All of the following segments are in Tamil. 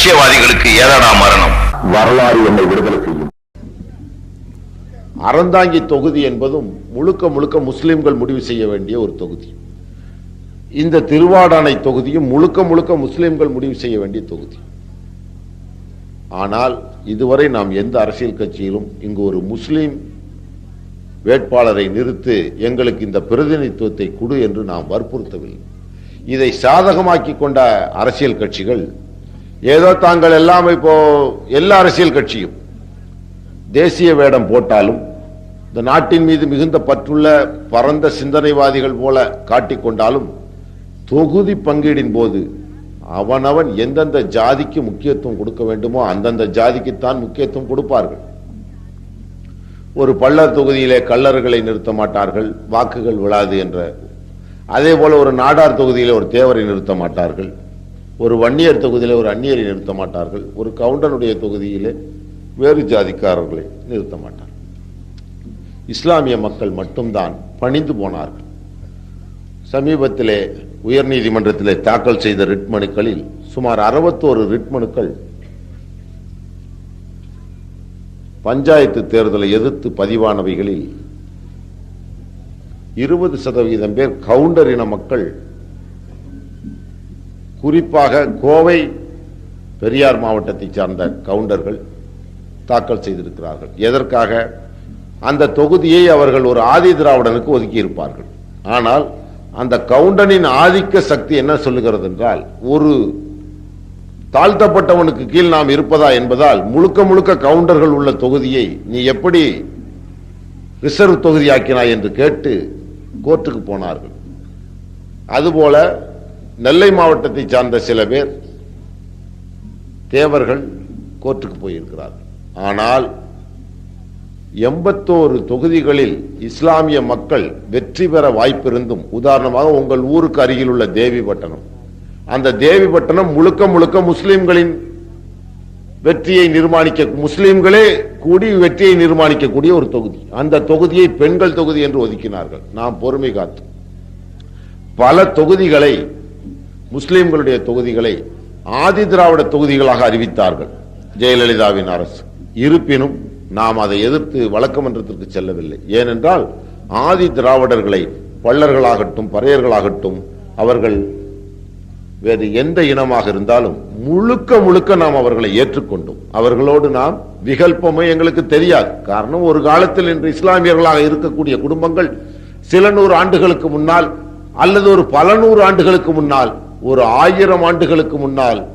லட்சியவாதிகளுக்கு ஏதடா மரணம். வரலாறு என்னை விடுதலை செய்யும். அறந்தாங்கி தொகுதி என்பதும் முழுக்க முழுக்க முஸ்லிம்கள் முடிவு செய்ய வேண்டிய ஒரு தொகுதி. இந்த திருவாடானை தொகுதியும் முழுக்க முழுக்க முஸ்லிம்கள் முடிவு செய்ய வேண்டிய தொகுதி. ஆனால் இதுவரை நாம் எந்த அரசியல் கட்சியிலும் இங்கு ஒரு முஸ்லிம் வேட்பாளரை நிறுத்து எங்களுக்கு இந்த பிரதிநிதித்துவத்தை கொடு என்று நாம் வற்புறுத்தவில்லை. இதை சாதகமாக்கி கொண்ட அரசியல் கட்சிகள் ஏதோ தாங்கள் எல்லாம் இப்போ எல்லா அரசியல் கட்சியும் தேசிய வேடம் போட்டாலும் இந்த நாட்டின் மீது மிகுந்த பற்றுள்ள பரந்த சிந்தனைவாதிகள் போல காட்டிக்கொண்டாலும் தொகுதி பங்கீடின் போது அவனவன் எந்தெந்த ஜாதிக்கு முக்கியத்துவம் கொடுக்க வேண்டுமோ அந்தந்த ஜாதிக்குத்தான் முக்கியத்துவம் கொடுப்பார்கள். ஒரு பள்ளர் தொகுதியிலே கல்லர்களை நிறுத்த மாட்டார்கள் வாக்குகள் விழாது என்ற அதே போல ஒரு நாடார் தொகுதியிலே ஒரு தேவரை நிறுத்த மாட்டார்கள். ஒரு வன்னியர் தொகுதியில் ஒரு அந்நியரை நிறுத்த மாட்டார்கள். ஒரு கவுண்டனுடைய தொகுதியில் வேறு ஜாதிக்காரர்களை நிறுத்த மாட்டார்கள். இஸ்லாமிய மக்கள் மட்டும்தான் பணிந்து போனார்கள். சமீபத்திலே உயர்நீதிமன்றத்திலே தாக்கல் செய்த ரிட் மனுக்களில் சுமார் அறுபத்தோரு ரிட் மனுக்கள் பஞ்சாயத்து தேர்தலை எதிர்த்து பதிவானவைகளில் இருபது சதவீதம் பேர் கவுண்டர் இன மக்கள் குறிப்பாக கோவை பெரியார் மாவட்டத்தை சார்ந்த கவுண்டர்கள் தாக்கல் செய்திருக்கிறார்கள். எதற்காக? அந்த தொகுதியை அவர்கள் ஒரு ஆதி திராவிடனுக்கு ஒதுக்கி இருப்பார்கள் ஆனால் அந்த கவுண்டனின் ஆதிக்க சக்தி என்ன சொல்லுகிறது என்றால் ஒரு தாழ்த்தப்பட்டவனுக்கு கீழ் நாம் இருப்பதா என்பதால் முழுக்க முழுக்க கவுண்டர்கள் உள்ள தொகுதியை நீ எப்படி ரிசர்வ் தொகுதியாக்கினாய் என்று கேட்டு கோர்ட்டுக்கு போனார்கள். அதுபோல நெல்லை மாவட்டத்தை சார்ந்த சில பேர் தேவர்கள் கோர்ட்டுக்கு போயிருக்கிறார்கள் ஆனால் எண்பத்தோரு தொகுதிகளில் இஸ்லாமிய மக்கள் வெற்றி பெற வாய்ப்பிருந்தும் உதாரணமாக உங்கள் ஊருக்கு அருகில் உள்ள தேவிப்பட்டணம் அந்த தேவிபட்டணம் முழுக்க முழுக்க முஸ்லிம்களின் வெற்றியை நிர்மாணிக்க முஸ்லிம்களே கூடி வெற்றியை நிர்மாணிக்கக்கூடிய ஒரு தொகுதி. அந்த தொகுதியை பெண்கள் தொகுதி என்று ஒதுக்கினார்கள். நாம் பொறுமை காத்து. பல தொகுதிகளை முஸ்லிம்களுடைய தொகுதிகளை ஆதி திராவிட தொகுதிகளாக அறிவித்தார்கள். ஜெயலலிதாவின் அரசு. இருப்பினும் நாம் அதை எதிர்த்து வழக்கமன்றத்திற்கு செல்லவில்லை. ஏனென்றால் ஆதி திராவிடர்களை பள்ளர்களாகட்டும் பறையர்களாகட்டும் அவர்கள் வேறு எந்த இனமாக இருந்தாலும் முழுக்க முழுக்க நாம் அவர்களை ஏற்றுக்கொண்டோம். அவர்களோடு நாம் விகல்பமே எங்களுக்கு தெரியாது. காரணம் ஒரு காலத்தில் இன்று இஸ்லாமியர்களாக இருக்கக்கூடிய குடும்பங்கள் சில நூறு ஆண்டுகளுக்கு முன்னால் அல்லது ஒரு பல நூறு ஆண்டுகளுக்கு முன்னால் ஒரு ஆயிரம் ஆண்டுகளுக்கு முன்னால்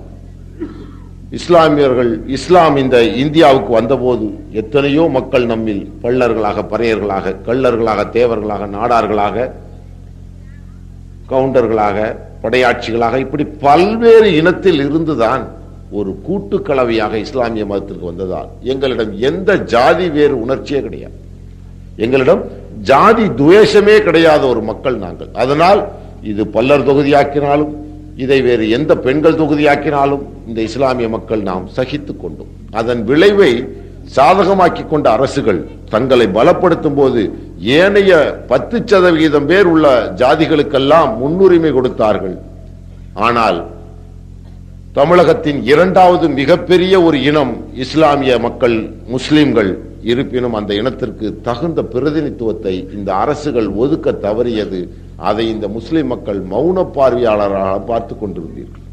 இஸ்லாமியர்கள் இஸ்லாம் இந்த இந்தியாவுக்கு வந்தபோது எத்தனையோ மக்கள் நம்மில் பள்ளர்களாக பறையர்களாக கள்ளர்களாக தேவர்களாக நாடார்களாக கவுண்டர்களாக படையாட்சிகளாக இப்படி பல்வேறு இனத்தில் இருந்துதான் ஒரு கூட்டு கலவையாக இஸ்லாமிய மதத்திற்கு வந்ததால் எங்களிடம் எந்த ஜாதி வேறு உணர்ச்சியே கிடையாது. எங்களிடம் ஜாதி துவேஷமே கிடையாத ஒரு மக்கள் நாங்கள். அதனால் இது பல்லர் தொகுதியாக்கினாலும் இதை வேறு எந்த பெண்கள் தொகுதியாக்கினாலும் இந்த இஸ்லாமிய மக்கள் நாம் சகித்துக் கொண்டோம். அதன் விளைவை சாதகமாக்கி கொண்ட அரசுகள் தங்களை பலப்படுத்தும் போது ஏனைய பத்து சதவிகிதம் பேர் உள்ள ஜாதிகளுக்கெல்லாம் முன்னுரிமை கொடுத்தார்கள். ஆனால் தமிழகத்தின் இரண்டாவது மிகப்பெரிய ஒரு இனம் இஸ்லாமிய மக்கள் முஸ்லிம்கள் இருப்பினும் அந்த இனத்திற்கு தகுந்த பிரதிநிதித்துவத்தை இந்த அரசுகள் ஒதுக்க தவறியது. அதை இந்த முஸ்லிம் மக்கள் மௌன பார்வையாளராக பார்த்து கொண்டிருந்தீர்கள்.